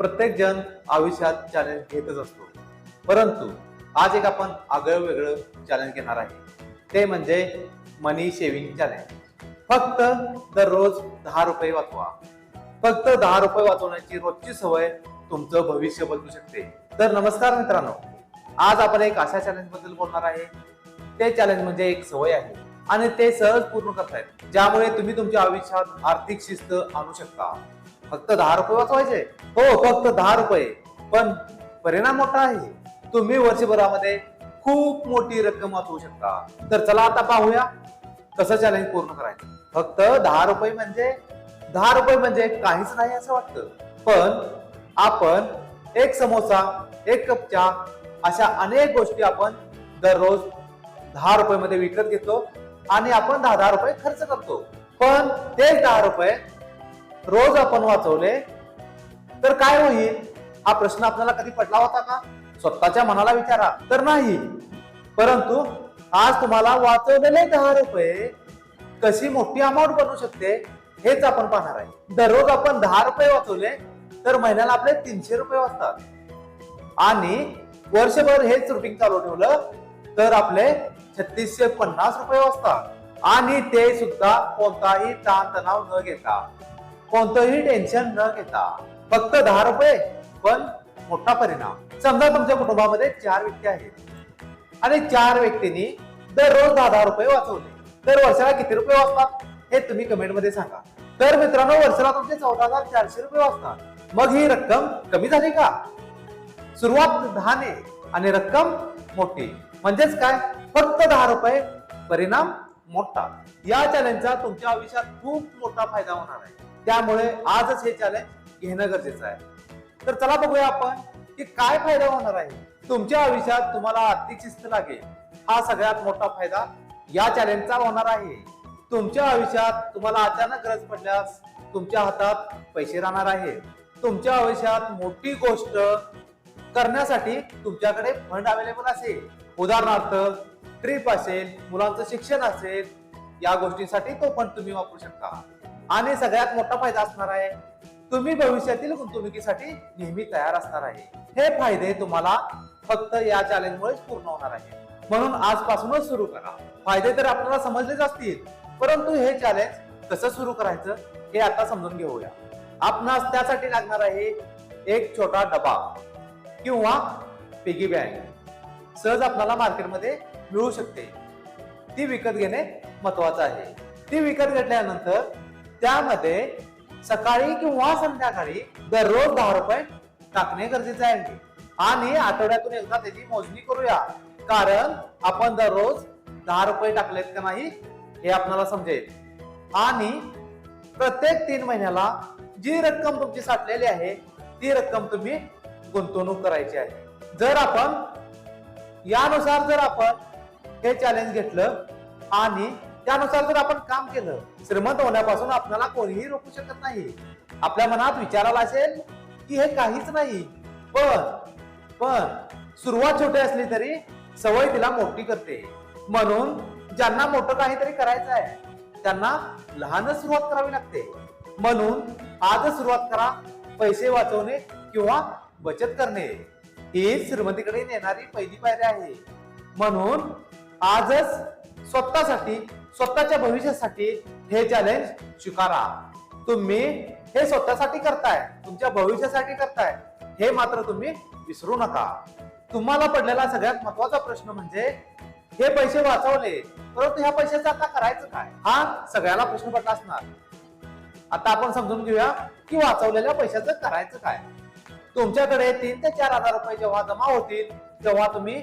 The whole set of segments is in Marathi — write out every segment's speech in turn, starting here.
प्रत्येक जण आयुष्यात चॅलेंज घेतच असतो. परंतु आज एक आपण आगळं वेगळं चॅलेंज घेणार आहे. ते म्हणजे मनी शेविंग चॅलेंज फक्त दररोज दहा रुपये वाचवा. फक्त दहा रुपये वाचवण्याची रोजची सवय तुमचं भविष्य बदलू शकते. तर नमस्कार मित्रांनो आज आपण एक अशा चॅलेंजबद्दल बोलणार आहे. ते चॅलेंज म्हणजे एक सवय आहे आणि ते सहज पूर्ण करतायत ज्यामुळे तुम्ही तुमच्या आयुष्यात आर्थिक शिस्त आणू शकता. फक्त दहा रुपये वाचवायचे? हो फक्त दहा रुपये. पण परिणाम मोठा आहे. तुम्ही वर्षभरामध्ये खूप मोठी रक्कम वाचवू शकता. तर चला आता पाहूया कसं चॅलेंज पूर्ण करायचं. फक्त दहा रुपये म्हणजे दहा रुपये म्हणजे काहीच नाही असं वाटतं. पण आपण एक समोसा एक कप चहा अशा अनेक गोष्टी आपण दररोज दहा रुपये मध्ये विकत घेतो आणि आपण दहा दहा रुपये खर्च करतो. पण तेच दहा रुपये रोज आपण वाचवले तर काय होईल? हा प्रश्न आपल्याला कधी पडला होता का? स्वतःच्या मनाला विचारा. तर नाही. परंतु आज तुम्हाला वाचवलेले दहा रुपये कशी मोठी अमाऊंट बनू शकते हेच आपण पाहणार आहे. दररोज आपण दहा रुपये वाचवले तर महिन्याला आपले तीनशे रुपये वाचतात. आणि वर्षभर हेच रुटीन चालू ठेवलं तर आपले छत्तीसशे पन्नास रुपये वाचतात. आणि ते सुद्धा कोणताही ताणतणाव न घेता. कोणतंही टेन्शन न घेता फक्त दहा रुपये पण मोठा परिणाम. समजा तुमच्या कुटुंबामध्ये चार व्यक्ती आहेत. आणि चार व्यक्तींनी दररोज दहा दहा रुपये वाचवले. तर वर्षाला किती रुपये वाचतात? हे तुम्ही कमेंटमध्ये सांगा. तर मित्रांनो वर्षाला तुमचे चौदा हजार चारशे रुपये वाचतात. मग ही रक्कम कमी झाली का? सुरुवात दहाने आणि रक्कम मोठी. म्हणजेच काय? फक्त दहा रुपये परिणाम मोठा. या चॅलेंजचा तुमच्या आयुष्यात खूप मोठा फायदा होणार आहे. त्यामुळे आजच हे चॅलेंज घेणं गरजेचं आहे. तर चला बघूया आपण की काय फायदा होणार आहे. तुमच्या आयुष्यात तुम्हाला आर्थिक शिस्त लागेल. हा सगळ्यात मोठा फायदा या चॅलेंजचा होणार आहे. तुमच्या आयुष्यात तुम्हाला अचानक गरज पडल्यास तुमच्या हातात पैसे राहणार आहे. तुमच्या आयुष्यात मोठी गोष्ट करण्यासाठी तुमच्याकडे फंड अवेलेबल असेल. उदाहरणार्थ ट्रिप असेल मुलांचं शिक्षण असेल या गोष्टींसाठी तो फंड तुम्ही वापरू शकता. आणि सगळ्यात मोठा फायदा असणार आहे तुम्ही भविष्यातील गुंतवणुकीसाठी नेहमी तयार असणार आहे. हे फायदे तुम्हाला फक्त या चॅलेंजमुळे पूर्ण होणार आहे म्हणून आजपासूनच सुरू करा. फायदे तर आपल्याला समजलेच असतील परंतु हे चॅलेंज कसं सुरू करायचं हे आता समजून घेऊया. आपणास त्यासाठी लागणार आहे एक छोटा डबा किंवा पिगी बँक सहज आपल्याला मार्केटमध्ये मिळू शकते. ती विकत घेणे महत्वाचं आहे. ती विकत घेतल्यानंतर त्यामध्ये सकाळी किंवा संध्याकाळी दररोज दहा रुपये टाकणे गरजेचे आहे. आणि आठवड्यातून एकदा त्याची मोजणी करूया. कारण आपण दररोज दहा रुपये टाकलेत का नाही हे आपल्याला समजेल. आणि प्रत्येक तीन महिन्याला जी रक्कम तुमची साठलेली आहे ती रक्कम तुम्ही गुंतवणूक करायची आहे. जर आपण यानुसार जर आपण हे चॅलेंज घेतलं आणि त्यानुसार जर आपण काम केलं श्रीमंत होण्यापासून आपल्याला कोणीही रोखू शकत नाही. आपल्या मनात विचारायला असेल की हे काहीच नाही पण पण सुरुवात छोटी असली तरी सवय तिला मोठी करते. म्हणून ज्यांना मोठं काहीतरी करायचं आहे त्यांना लहानच सुरुवात करावी लागते. म्हणून आजच सुरुवात करा पैसे वाचवणे किंवा बचत करणे. ही श्रीमतीकडे नेणारी पहिली पायरी आहे. म्हणून आजच स्वतःसाठी स्वतःच्या भविष्यासाठी हे चॅलेंज स्वीकारा. तुम्ही हे स्वतःसाठी करताय तुमच्या भविष्यासाठी करताय हे मात्र तुम्ही विसरू नका. तुम्हाला पडलेला सगळ्यात महत्त्वाचा प्रश्न म्हणजे हे पैसे वाचवले परंतु ह्या पैशाचं आता करायचं काय? हा सगळ्याला प्रश्न पडला असणार. आता आपण समजून घेऊया की वाचवलेल्या पैशाचं करायचं काय? तुमच्याकडे तीन ते चार हजार रुपये जेव्हा जमा होतील तेव्हा तुम्ही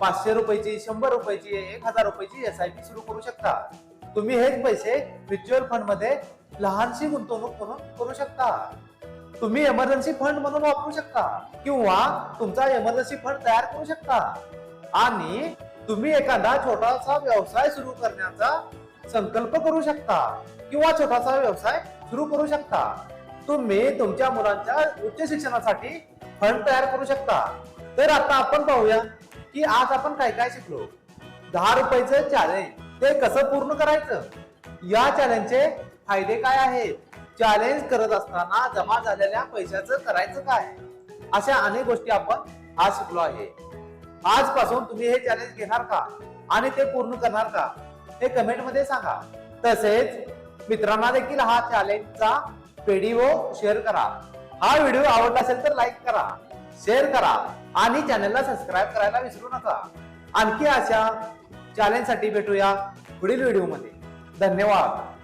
पाचशे रुपयाची शंभर रुपयाची एक हजार रुपयाची एस आय पी सुरू करू शकता. तुम्ही हेच पैसे म्युच्युअल फंडमध्ये लहानशी गुंतवणूक म्हणून करू शकता. तुम्ही एमर्जन्सी फंड म्हणून वापरू शकता किंवा तुमचा एमर्जन्सी फंड तयार करू शकता. आणि तुम्ही एखादा छोटासा व्यवसाय सुरू करण्याचा संकल्प करू शकता किंवा छोटासा व्यवसाय सुरू करू शकता. तुम्ही तुमच्या मुलांच्या उच्च शिक्षणासाठी फंड तयार करू शकता. तर आता आपण पाहूया की आज आपण काय काय शिकलो? दहा रुपयाचं चॅलेंज ते कसं पूर्ण करायचं? या चॅलेंजचे फायदे काय आहेत? चॅलेंज करत असताना जमा झालेल्या पैशाचं करायचं काय? अशा अनेक गोष्टी आपण आज शिकलो आहे. आजपासून तुम्ही हे चॅलेंज घेणार का? आणि ते पूर्ण करणार का? हे कमेंटमध्ये सांगा. तसेच मित्रांना देखील हा चॅलेंजचा व्हिडिओ शेअर करा. हा व्हिडिओ आवडला असेल तर लाईक करा. शेअर करा आणि चॅनलला सबस्क्राईब करायला विसरू नका. आणखी अशा चॅलेंजसाठी भेटूया पुढील व्हिडिओमध्ये. धन्यवाद.